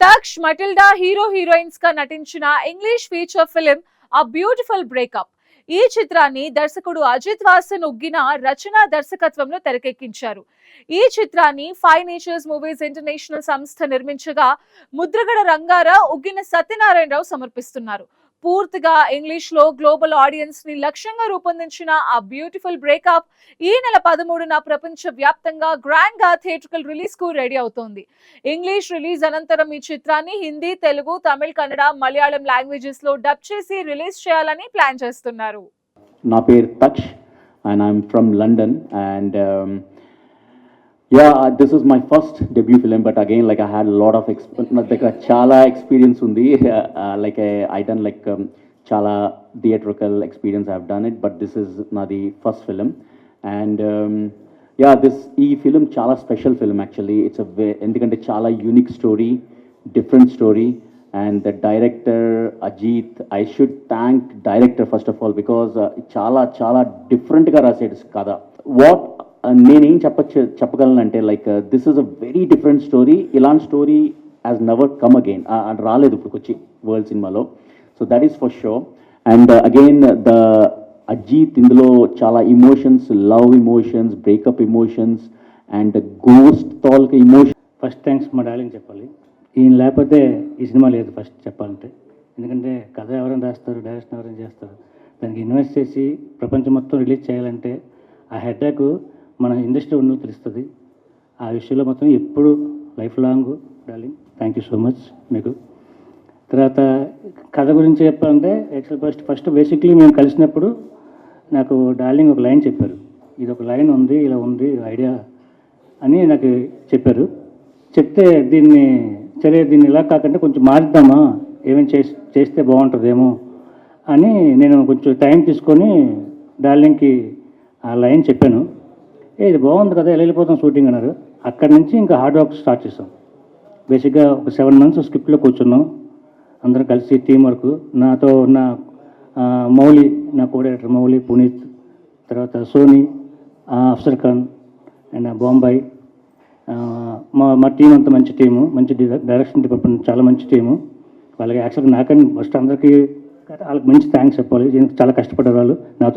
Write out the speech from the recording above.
Taksh Matilda hero హీరోయిన్స్గా నటించిన English feature film a beautiful breakup ఈ చిత్రాన్ని దర్శకుడు అజిత్ వాసన్ ఉగ్గిన రచన దర్శకత్వంలో తెరకెక్కించారు. ఈ చిత్రాన్ని ఫైవ్ నేచర్స్ మూవీస్ ఇంటర్నేషనల్ సంస్థ నిర్మించగా ముద్రగడ రంగారావు ఉగ్గిన సత్యనారాయణరావు సమర్పిస్తున్నారు. పూర్తిగా ఇంగ్లీష్లో గ్లోబల్ ఆడియన్స్ని లక్ష్యంగా రూపొందించిన ఆ బ్యూటిఫుల్ బ్రేకప్ ఈ నెల పదమూడున ప్రపంచ వ్యాప్తంగా గ్రాండ్గా థియేట్రికల్ రిలీజ్కు రెడీ అవుతోంది. ఇంగ్లీష్ రిలీజ్ అనంతరం ఈ చిత్రాన్ని హిందీ తెలుగు తమిళ్ కన్నడ మలయాళం లాంగ్వేజెస్లో డబ్ చేసి రిలీజ్ చేయాలని ప్లాన్ చేస్తున్నారు. నా పేరు Taksh and I'm from London and yeah this is my first debut film but again like I had lot of experience నా దగ్గర చాలా ఎక్స్పీరియన్స్ ఉంది లైక్ ఐ డన్ లైక్ చాలా theatrical experience have done it but this is నాది first film and yeah this ఈ film చాలా special film actually it's ఎందుకంటే చాలా unique story different story and the director Ajeet I should thank director first of all because చాలా చాలా డిఫరెంట్గా రాసాడు కథ వాట్ నేనేం చెప్పచ్చు చెప్పగలనంటే like this is a very different story ఇలాంటి story as never come again రాలేదు ఇప్పుడు వచ్చి వరల్డ్ సినిమాలో. So that is for show and again the Ajith ఇందులో చాలా emotions love emotions breakup emotions and ghost talk emotion first thanks మా darling చెప్పాలి. ఈయన లేకపోతే ఈ సినిమా లేదు ఫస్ట్ చెప్పాలంటే. ఎందుకంటే కథ ఎవరైనా రాస్తారు డైరెక్షన్ ఎవరైనా చేస్తారు. దానికి ఇన్వెస్ట్ చేసి ప్రపంచం మొత్తం రిలీజ్ చేయాలంటే ఆ హెడ్ఏక్ మన ఇండస్ట్రీ ఉన్నది తెలుస్తుంది. ఆ విషయంలో మొత్తం ఎప్పుడు life long darling thank you so much మీకు. తర్వాత కథ గురించి చెప్పాలంటే యాక్చువల్ ఫస్ట్ ఫస్ట్ బేసిక్లీ మేము కలిసినప్పుడు నాకు డార్లింగ్ ఒక లైన్ చెప్పారు. ఇది ఒక లైన్ ఉంది ఇలా ఉంది ఐడియా అని నాకు చెప్పారు. చెప్తే దీన్ని సరే దీన్ని ఇలా కాకుండా కొంచెం మారుద్దామా? ఏమేమి చేస్ చేస్తే బాగుంటుందేమో? అని నేను కొంచెం టైం తీసుకొని డార్లింగ్కి ఆ లైన్ చెప్పాను. ఏ ఇది బాగుంది కదా ఎలా వెళ్ళిపోతాం షూటింగ్ అన్నారు. అక్కడి నుంచి ఇంకా హార్డ్ వర్క్ స్టార్ట్ చేసాం బేసిక్గా ఒక సెవెన్ మంత్స్ స్క్రిప్ట్లో కూర్చున్నాం. అందరం కలిసి టీం వర్క్ నాతో ఉన్న మౌలి నా కోఆర్డినేటర్ మౌలి పునీత్ తర్వాత సోని అఫ్సర్ ఖాన్ అండ్ బాంబాయి మా మా టీం అంతా మంచి టీము మంచి డైరెక్షన్ డిపార్ట్మెంట్ చాలా మంచి టీము వాళ్ళకి యాక్చువల్గా నాకని ఫస్ట్ అందరికీ వాళ్ళకి మంచి థ్యాంక్స్ చెప్పాలి. చాలా కష్టపడ్డారు వాళ్ళు. నాతో